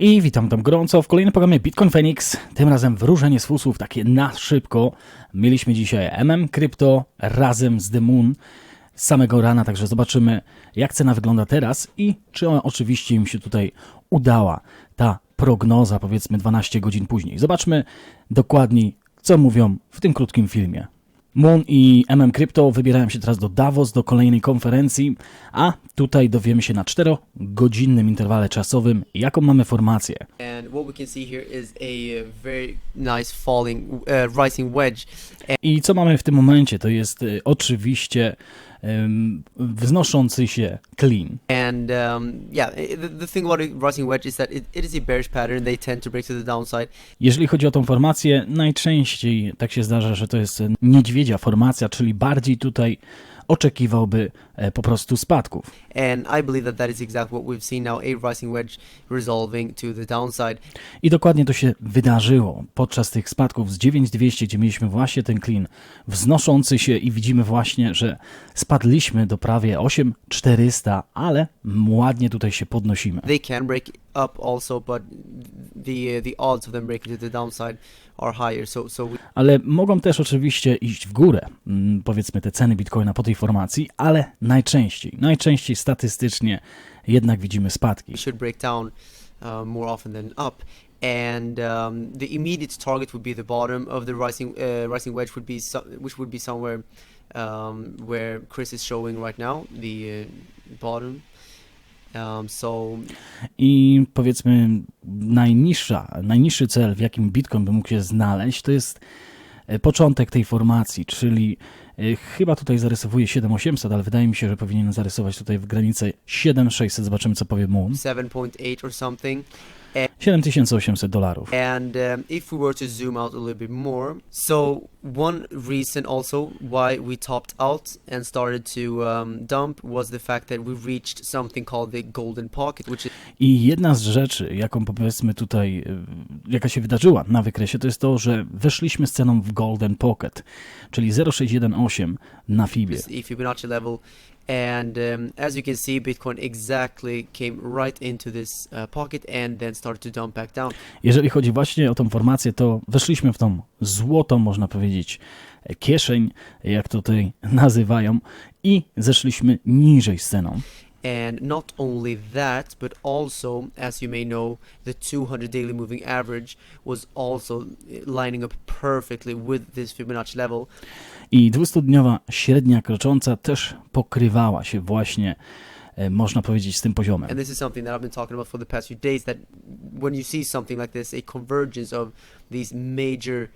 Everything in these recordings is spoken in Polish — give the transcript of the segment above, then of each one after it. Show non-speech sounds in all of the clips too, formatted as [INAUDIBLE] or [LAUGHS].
I witam tam gorąco w kolejnym programie Bitcoin Phoenix. Tym razem wróżenie z fusów, takie na szybko. Mieliśmy dzisiaj MM Crypto razem z The Moon z samego rana, także zobaczymy jak cena wygląda teraz i czy ona oczywiście im się tutaj udała, ta prognoza powiedzmy 12 godzin później. Zobaczmy dokładniej co mówią w tym krótkim filmie. Moon i MM Crypto wybierają się teraz do Davos, do kolejnej konferencji, a tutaj dowiemy się na 4-godzinnym interwale czasowym, jaką mamy formację. Uh, very nice falling, uh. I co mamy w tym momencie? To jest y, oczywiście wznoszący się clean. And um, yeah, the, the thing about a rising wedge is that it, it is a bearish pattern. They tend to break to the downside. Jeżeli chodzi o tą formację, najczęściej tak się zdarza, że to jest niedźwiedzia formacja, czyli bardziej tutaj oczekiwałby e, po prostu spadków. I dokładnie to się wydarzyło podczas tych spadków z 9200, gdzie mieliśmy właśnie ten clean wznoszący się i widzimy właśnie, że spadliśmy do prawie 8400, ale ładnie tutaj się podnosimy. They can break up also, but the the odds of them breaking to the downside Ale mogą też oczywiście iść w górę, mm, powiedzmy te ceny bitcoina po tej formacji, ale najczęściej, najczęściej statystycznie jednak widzimy spadki. we should break down uh, more often than up. And um, the immediate target would be the bottom of the rising uh, rising wedge would be so, which would be somewhere um, where Chris is showing right now the uh, bottom. Um, I powiedzmy najniższa, najniższy cel, w jakim Bitcoin by mógł się znaleźć, to jest e, początek tej formacji, czyli e, chyba tutaj zarysowuje 7800, ale wydaje mi się, że powinien zarysować tutaj w granicę 7600, zobaczymy co powie Moon. 7.8 or something. 7800 dolarów. And um, if we were to zoom out a little bit more, so one reason also why we topped out and started to um, dump was the fact that we reached something called the golden pocket, which is I jedna z rzeczy, jaką powiedzmy tutaj, y, jaka się wydarzyła na wykresie, to jest to, że weszliśmy z ceną w Golden Pocket, czyli 0,618 na Fibie. Fibonacci level. And um, as you can see, Bitcoin exactly came right into this uh, pocket and then started to dump back down. Jeżeli chodzi właśnie o tą formację, to weszliśmy w tą złotą, można powiedzieć, e, kieszeń, jak to tutaj [LAUGHS] nazywają, i zeszliśmy niżej z ceną. And not only that, but also, as you may know, the 200 daily moving average was also lining up perfectly with this Fibonacci level. I 200-dniowa średnia krocząca też pokrywała się właśnie, e, można powiedzieć, z tym poziomem. And this is something that I've been talking about for the past few days that when you see something like this, a convergence of these major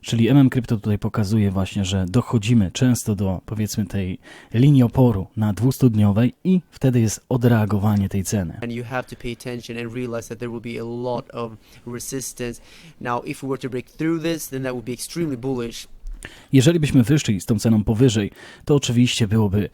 Czyli MM Crypto tutaj pokazuje właśnie, że dochodzimy często do powiedzmy tej linii oporu na 200-dniowej i wtedy jest odreagowanie tej ceny. and you have to pay attention and realize that there will be a lot of resistance. Now, if we were to break through this, then that would be extremely bullish. Jeżeli byśmy wyszli z tą ceną powyżej, to oczywiście byłoby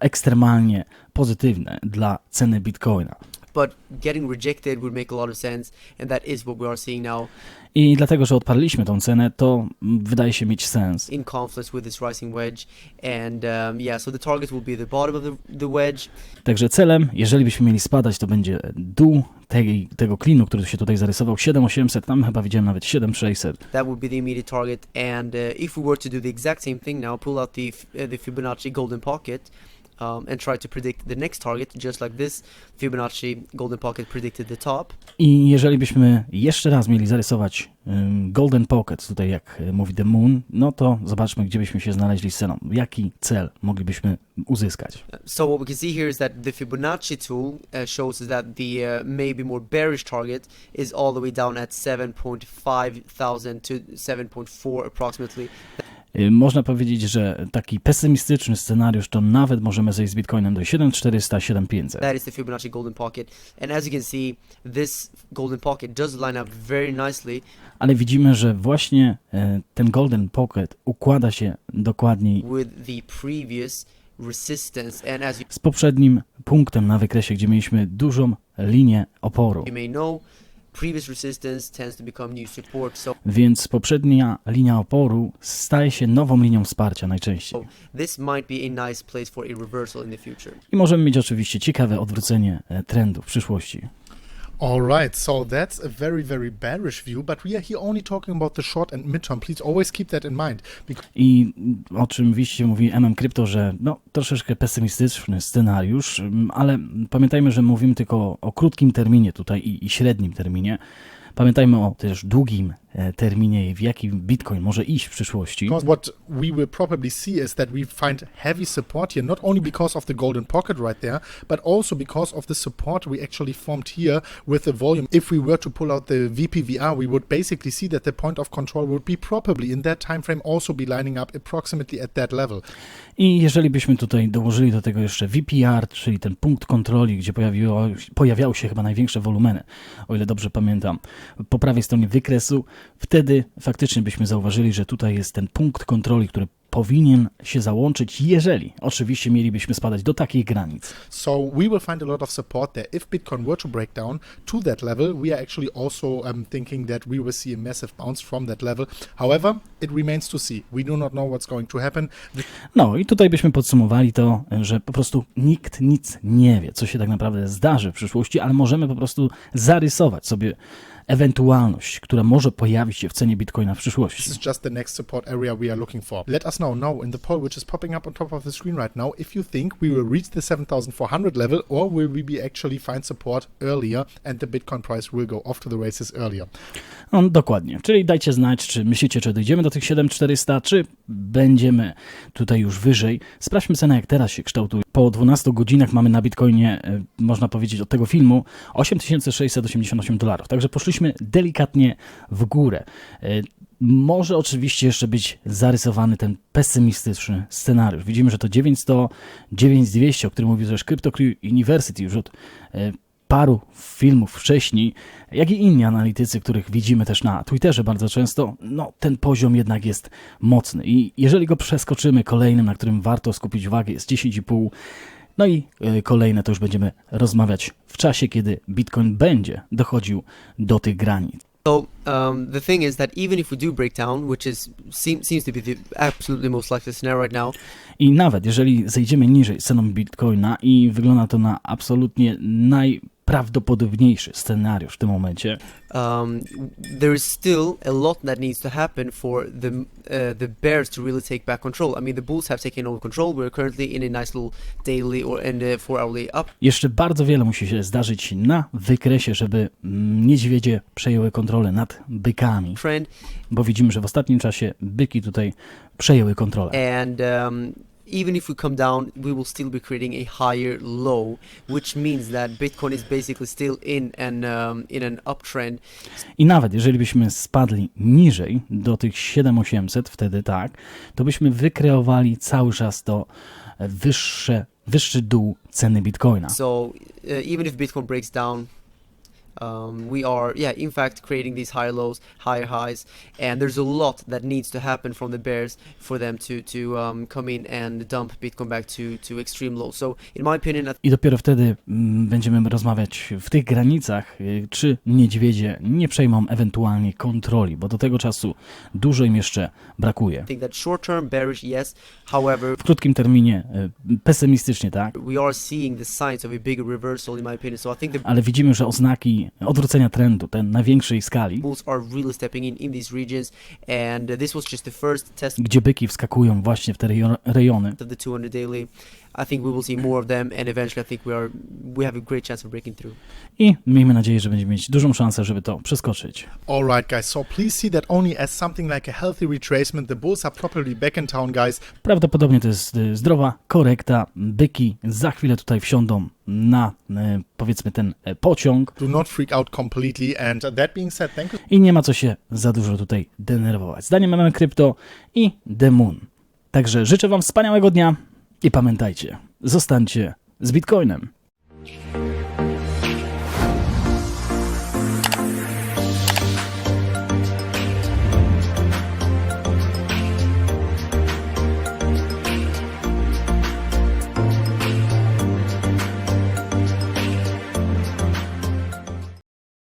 ekstremalnie pozytywne dla ceny Bitcoina. But getting rejected would make a lot of sense, and that is what we are seeing now I dlatego, że odparliśmy tą cenę, to wydaje się mieć sens. in confluence with this rising wedge. And um, yeah, so the target will be the bottom of the, the wedge, Także celem, jeżeli byśmy mieli spadać, to będzie dół tej, tego klinu, który się tutaj zarysował, 7800, tam chyba widziałem nawet 7600. that would be the immediate target. And uh, if we were to do the exact same thing now, pull out the uh, the Fibonacci golden pocket. Um, and try to predict the next target, just like this Fibonacci golden pocket predicted the top. I jeżeli byśmy jeszcze raz mieli zarysować ym, Golden Pocket, tutaj jak y, mówi The Moon, no to zobaczmy, gdzie byśmy się znaleźli z ceną. Jaki cel moglibyśmy uzyskać? So what we can see here is that the Fibonacci tool uh, shows that the uh, maybe more bearish target is all the way down at 7.5 thousand to 7.4 approximately. Y, Można powiedzieć, że taki pesymistyczny scenariusz to nawet możemy zejść z Bitcoinem do 7400, 7500. That is the Fibonacci golden pocket. And as you can see, this golden pocket does line up very nicely Ale widzimy, że właśnie e, ten Golden Pocket układa się dokładniej with the previous z poprzednim punktem na wykresie, gdzie mieliśmy dużą linię oporu. you may know, Więc poprzednia linia oporu staje się nową linią wsparcia najczęściej. I możemy mieć oczywiście ciekawe odwrócenie e, trendu w przyszłości. All right, so that's a very, very bearish view, but we are here only talking about the short and midterm. Please always keep that in mind. Because I o czym mówi MM Crypto, że no, troszeczkę pesymistyczny scenariusz, mm, ale pamiętajmy, że mówimy tylko o krótkim terminie tutaj i, i średnim terminie. Pamiętajmy o też długim e, terminie, w jakim Bitcoin może iść w przyszłości. what we will probably see is that we find heavy support here, not only because of the golden pocket right there, but also because of the support we actually formed here with the volume. If we were to pull out the VPVR, we would basically see that the point of control would be probably in that time frame also be lining up approximately at that level. I jeżeli byśmy tutaj dołożyli do tego jeszcze VPR, czyli ten punkt kontroli, gdzie pojawiło, pojawiały się chyba największe wolumeny, o ile dobrze pamiętam, po prawej stronie wykresu, wtedy faktycznie byśmy zauważyli, że tutaj jest ten punkt kontroli, który powinien się załączyć, jeżeli oczywiście mielibyśmy spadać do takich granic. So we will find a lot of support there. If Bitcoin were to break down to that level, we are actually also um, thinking that we will see a massive bounce from that level. However, it remains to see. We do not know what's going to happen. No i tutaj byśmy podsumowali to, że po prostu nikt nic nie wie, co się tak naprawdę zdarzy w przyszłości, ale możemy po prostu zarysować sobie ewentualność, która może pojawić się w cenie Bitcoina w This przyszłości. is just the next support area we are looking for. Let us know now in the poll, which is popping up on top of the screen right now, if you think we will reach the 7,400 level or will we be actually find support earlier and the Bitcoin price will go off to the races earlier. No, dokładnie. Czyli dajcie znać, czy myślicie, czy dojdziemy do tych 7400, czy będziemy tutaj już wyżej. Sprawdźmy cenę, jak teraz się kształtuje. Po 12 godzinach mamy na Bitcoinie, e, można powiedzieć, od tego filmu 8688 dolarów. Także poszliśmy delikatnie w górę. E, Może oczywiście jeszcze być zarysowany ten pesymistyczny scenariusz. Widzimy, że to 900, 9200, o którym mówił też Crypto University już od e, paru filmów wcześniej, jak i inni analitycy, których widzimy też na Twitterze bardzo często, no ten poziom jednak jest mocny i jeżeli go przeskoczymy kolejnym, na którym warto skupić uwagę jest 10,5 no i y, kolejne to już będziemy rozmawiać w czasie, kiedy Bitcoin będzie dochodził do tych granic. So um, the thing is that even if we do break down, which is seem, seems to be the absolutely most likely scenario right now, I nawet jeżeli zejdziemy niżej ceną Bitcoina i wygląda to na absolutnie najprawdopodobniejszy scenariusz w tym momencie, um, there is still a lot that needs to happen for the uh, the bears to really take back control. I mean, the bulls have taken over control. We're currently in a nice little daily or in a four-hourly up Jeszcze bardzo wiele musi się zdarzyć na wykresie, żeby niedźwiedzie przejęły kontrolę nad bykami, trend, bo widzimy, że w ostatnim czasie byki tutaj przejęły kontrolę. and um, even if we come down, we will still be creating a higher low, which means that Bitcoin is basically still in an um, in an uptrend. I nawet jeżeli byśmy spadli niżej do tych 7800, wtedy tak, to byśmy wykreowali cały czas to e, wyższe, wyższy dół ceny Bitcoina. So uh, even if Bitcoin breaks down, um, we are yeah in fact creating these higher lows, higher highs, and there's a lot that needs to happen from the bears for them to to um, come in and dump Bitcoin back to to extreme lows. So in my opinion, I I dopiero wtedy mm, będziemy rozmawiać w tych granicach, y, czy niedźwiedzie nie przejmą ewentualnie kontroli, bo do tego czasu dużo im jeszcze brakuje. think that short term bearish, yes. However, W krótkim terminie y, pesymistycznie tak, we are seeing the signs of a reversal in my opinion. So I think the ale widzimy, że oznaki odwrócenia trendu, ten na większej skali, gdzie byki wskakują właśnie w te rejo- rejony, of the 200 daily. I think we will see more of them, and eventually, I think we are we have a great chance of breaking through. I miejmy nadzieję, że będziemy mieć dużą szansę, żeby to przeskoczyć. Alright, guys, so please see that only as something like a healthy retracement. The Bulls are properly back in town, guys. Prawdopodobnie to jest y, zdrowa korekta. Byki za chwilę tutaj wsiądą na y, powiedzmy ten y, pociąg Do not freak out completely. And that being said, thank you i nie ma co się za dużo tutaj denerwować. Zdaniem MM Crypto i The Moon. Także życzę Wam wspaniałego dnia i pamiętajcie, zostańcie z Bitcoinem.